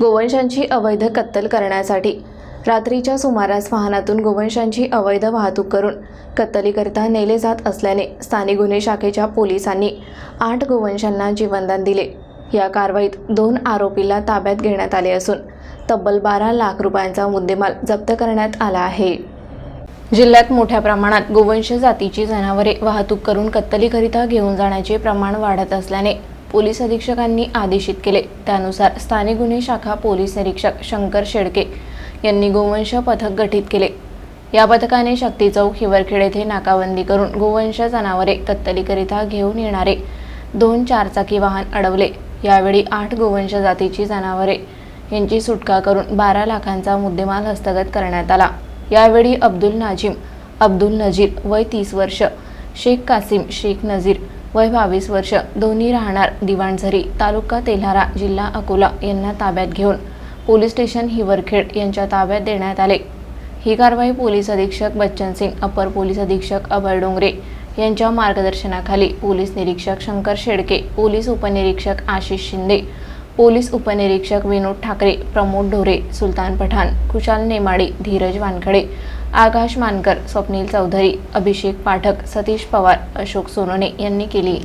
गोवंशांची अवैध कत्तल करण्यासाठी. रात्रीच्या सुमारास वाहनातून गोवंशांची अवैध वाहतूक करून कत्तलीकरिता नेले जात असल्याने स्थानिक गुन्हे शाखेच्या पोलिसांनी आठ गोवंशांना जीवनदान दिले. या कारवाईत दोन आरोपीला ताब्यात घेण्यात आले असून तब्बल बारा लाख रुपयांचा मुद्देमाल जप्त करण्यात आला आहे. जिल्ह्यात मोठ्या प्रमाणात गोवंश जातीची जनावरे वाहतूक करून कत्तलीकरिता घेऊन जाण्याचे प्रमाण वाढत असल्याने पोलीस अधीक्षकांनी आदेशित केले. त्यानुसार स्थानिक गुन्हे शाखा पोलीस निरीक्षक शंकर शेडके यांनी गोवंश पथक गठीत केले. या पथकाने शक्ती चौक हिवरखेड येथे नाकाबंदी करून गोवंश जनावरे कत्तलीकरिता घेऊन येणारे दोन चारचाकी वाहन अडवले. यावेळी आठ गोवंश जातीची जनावरे यांची सुटका करून बारा लाखांचा मुद्देमाल हस्तगत करण्यात आला. यावेळी अब्दुल नाजिम अब्दुल नजीर वय तीस वर्ष शेख कासिम शेख नजीर वय बावीस वर्ष. दोन्ही राहणार दिवाणझरी तालुका तेल्हारा जिल्हा अकोला यांना ताब्यात घेऊन. पोलीस स्टेशन हिवरखेड यांच्या ताब्यात देण्यात आले. ही कारवाई पोलीस अधीक्षक बच्चन सिंग अपर पोलीस अधीक्षक अभय डोंगरे यांच्या मार्गदर्शनाखाली पोलीस निरीक्षक शंकर शेडके पोलीस उपनिरीक्षक आशिष शिंदे पोलीस उपनिरीक्षक विनोद ठाकरे प्रमोद ढोरे सुलतान पठाण कुशाल नेमाडे धीरज वानखडे आकाश मानकर स्वप्नील चौधरी अभिषेक पाठक सतीश पवार अशोक सोनोने यांनी केली.